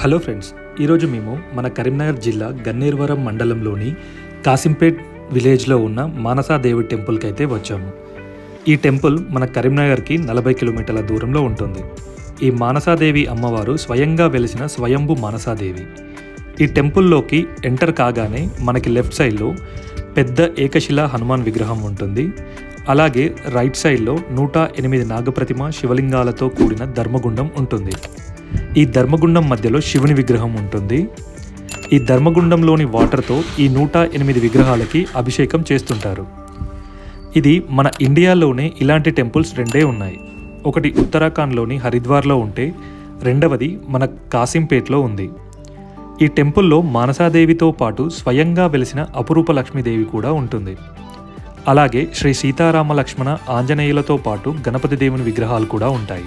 Hello friends ఈరోజు మేము మన కరీంనగర్ జిల్లా గన్నేరువరం మండలంలోని కాసింపేట్ విలేజ్లో ఉన్న మానసాదేవి టెంపుల్కి అయితే వచ్చాము. ఈ టెంపుల్ మన కరీంనగర్కి నలభై కిలోమీటర్ల దూరంలో ఉంటుంది. ఈ మానసాదేవి అమ్మవారు స్వయంగా వెలిసిన స్వయంభు మానసాదేవి. ఈ టెంపుల్లోకి ఎంటర్ కాగానే మనకి లెఫ్ట్ సైడ్లో పెద్ద ఏకశిల హనుమాన్ విగ్రహం ఉంటుంది. అలాగే రైట్ సైడ్లో నూట ఎనిమిది నాగప్రతిమ శివలింగాలతో కూడిన ధర్మగుండం ఉంటుంది. ఈ ధర్మగుండం మధ్యలో శివుని విగ్రహం ఉంటుంది. ఈ ధర్మగుండంలోని వాటర్తో ఈ నూట ఎనిమిది విగ్రహాలకి అభిషేకం చేస్తుంటారు. ఇది మన ఇండియాలోనే ఇలాంటి టెంపుల్స్ రెండే ఉన్నాయి. ఒకటి ఉత్తరాఖండ్లోని హరిద్వార్లో ఉంటే రెండవది మన కాసింపేట్లో ఉంది. ఈ టెంపుల్లో మానసాదేవితో పాటు స్వయంగా వెలిసిన అపురూప లక్ష్మీదేవి కూడా ఉంటుంది. అలాగే శ్రీ సీతారామ లక్ష్మణ ఆంజనేయులతో పాటు గణపతి దేవుని విగ్రహాలు కూడా ఉంటాయి.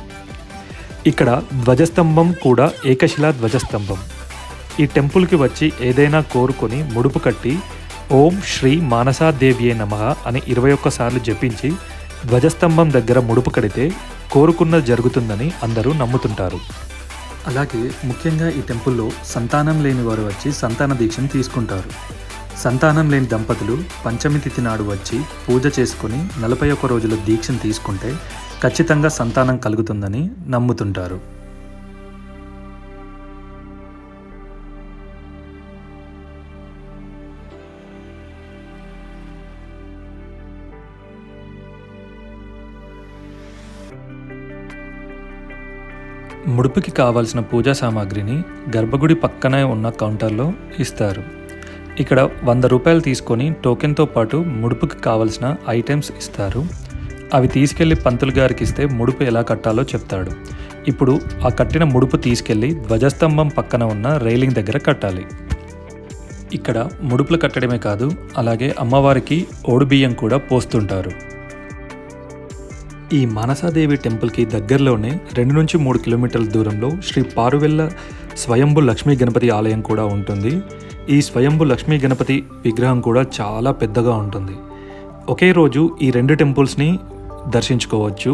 ఇక్కడ ధ్వజస్తంభం కూడా ఏకశిలా ధ్వజస్తంభం. ఈ టెంపుల్కి వచ్చి ఏదైనా కోరుకొని ముడుపు కట్టి ఓం శ్రీ మానసాదేవియే నమ అని ఇరవై ఒక్కసార్లు జపించి ధ్వజస్తంభం దగ్గర ముడుపు కడితే కోరుకున్నది జరుగుతుందని అందరూ నమ్ముతుంటారు. అలాగే ముఖ్యంగా ఈ టెంపుల్లో సంతానం లేని వారు వచ్చి సంతాన దీక్షను తీసుకుంటారు. సంతానం లేని దంపతులు పంచమి తిథి నాడు వచ్చి పూజ చేసుకుని నలభై ఒక్క రోజుల దీక్షను తీసుకుంటే ఖచ్చితంగా సంతానం కలుగుతుందని నమ్ముతుంటారు. ముడుపుకి కావాల్సిన పూజా సామాగ్రిని గర్భగుడి పక్కనే ఉన్న కౌంటర్లో ఇస్తారు. ఇక్కడ వంద రూపాయలు తీసుకొని టోకెన్తో పాటు ముడుపుకి కావాల్సిన ఐటమ్స్ ఇస్తారు. అవి తీసుకెళ్ళి పంతులు గారికి ఇస్తే ముడుపు ఎలా కట్టాలో చెప్తాడు. ఇప్పుడు ఆ కట్టిన ముడుపు తీసుకెళ్ళి ధ్వజస్తంభం పక్కన ఉన్న రైలింగ్ దగ్గర కట్టాలి. ఇక్కడ ముడుపులు కట్టడమే కాదు అలాగే అమ్మవారికి ఓడిబియ్యం కూడా పోస్తుంటారు. ఈ మానసాదేవి టెంపుల్కి దగ్గరలోనే రెండు నుంచి మూడు కిలోమీటర్ల దూరంలో శ్రీ పారువెల్ల స్వయంభు లక్ష్మీ గణపతి ఆలయం కూడా ఉంటుంది. ఈ స్వయంభు లక్ష్మీ గణపతి విగ్రహం కూడా చాలా పెద్దగా ఉంటుంది. ఒకే రోజు ఈ రెండు టెంపుల్స్ని దర్శించుకోవచ్చు.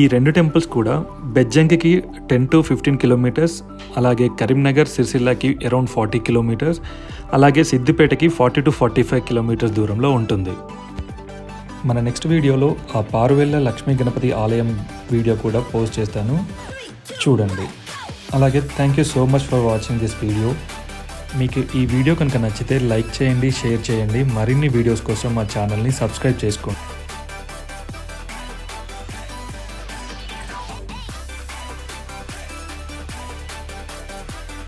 ఈ రెండు టెంపుల్స్ కూడా బెజ్జంకికి టెన్ టు ఫిఫ్టీన్ కిలోమీటర్స్ అలాగే కరీంనగర్ సిరిసిల్లాకి అరౌండ్ ఫార్టీ కిలోమీటర్స్ అలాగే సిద్దిపేటకి forty to forty five kilometres దూరంలో ఉంటుంది. మన నెక్స్ట్ వీడియోలో ఆ పారువెల్ల లక్ష్మీ గణపతి ఆలయం వీడియో కూడా పోస్ట్ చేస్తాను. చూడండి. అలాగే thank you so much for watching this video మీకు ఈ వీడియో కనుక నచ్చితే లైక్ చేయండి షేర్ చేయండి. మరిన్ని వీడియోస్ కోసం మా ఛానల్ని సబ్స్క్రైబ్ చేసుకోండి.